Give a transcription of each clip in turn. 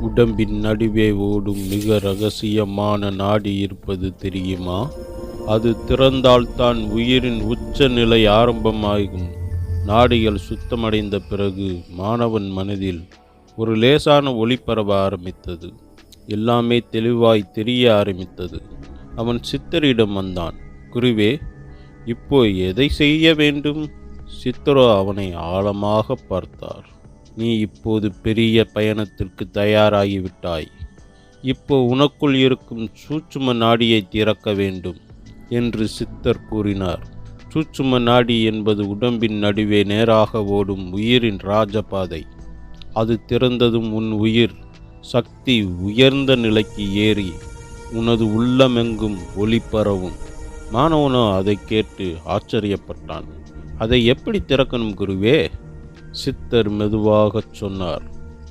உடம்பின் நடுவே ஓடும் மிக ரகசியமான நாடி இருப்பது தெரியுமா? அது திறந்தால்தான் உயிரின் உச்ச நிலை ஆரம்பமாகும். நாடிகள் சுத்தமடைந்த பிறகு மாணவன் மனதில் ஒரு லேசான ஒளி பரவ ஆரம்பித்தது. எல்லாமே தெளிவாய் தெரிய ஆரம்பித்தது. அவன் சித்தரிடம் வந்தான். குருவே இப்போ எதை செய்ய வேண்டும்? சித்தரோ அவனை ஆழமாக பார்த்தார். நீ இப்போது பெரிய பயணத்திற்கு தயாராகிவிட்டாய். இப்போ உனக்குள் இருக்கும் சூட்சும நாடியை திறக்க வேண்டும் என்று சித்தர் கூறினார். சூட்சும நாடி என்பது உடம்பின் நடுவே நேராக ஓடும் உயிரின் ராஜபாதை. அது திறந்ததும் உன் உயிர் சக்தி உயர்ந்த நிலைக்கு ஏறி உனது உள்ளமெங்கும் ஒளி பரவும். மாணவனோ அதை கேட்டு ஆச்சரியப்பட்டான். அதை எப்படி திறக்கணும் குருவே? சித்தர் மெதுவாகச் சொன்னார்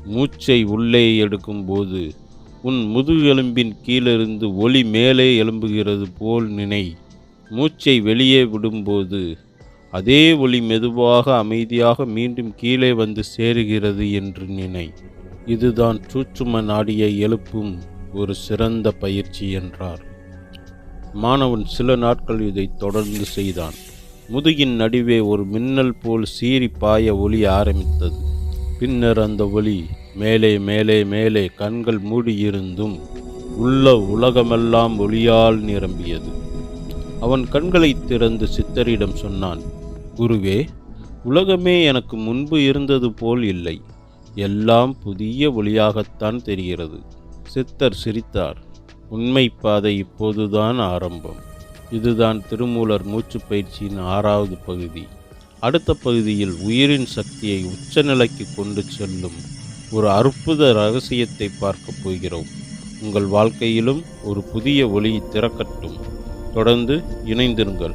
மூச்சை உள்ளே எடுக்கும்போது உன் முதுகெலும்பின் கீழிருந்து ஒளி மேலே எழும்புகிறது போல் நினை. மூச்சை வெளியே விடும்போது அதே ஒளி மெதுவாக அமைதியாக மீண்டும் கீழே வந்து சேருகிறது என்று நினை. இதுதான் சூச்சும நாடியை எழுப்பும் ஒரு சிறந்த பயிற்சி என்றார். மாணவன் சில நாட்கள் இதை தொடர்ந்து செய்தான். முதுகின் நடுவே ஒரு மின்னல் போல் சீறி பாய ஒளி ஆரம்பித்தது. பின்னர் அந்த ஒளி மேலே மேலே மேலே கண்கள் மூடியிருந்தும் உள்ள உலகமெல்லாம் ஒளியால் நிரம்பியது. அவன் கண்களை திறந்து சித்தரிடம் சொன்னான் குருவே உலகமே எனக்கு முன்பு இருந்தது போல் இல்லை. எல்லாம் புதிய ஒளியாகத்தான் தெரிகிறது. சித்தர் சிரித்தார் உண்மை பாதை இப்போதுதான் ஆரம்பம். இதுதான் திருமூலர் மூச்சு பயிற்சியின் ஆறாவது பகுதி. அடுத்த பகுதியில் உயிரின் சக்தியை உச்சநிலைக்கு கொண்டு செல்லும் ஒரு அற்புத ரகசியத்தை பார்க்கப் போகிறோம். உங்கள் வாழ்க்கையிலும் ஒரு புதிய ஒளி திறக்கட்டும். தொடர்ந்து இணைந்திருங்கள்.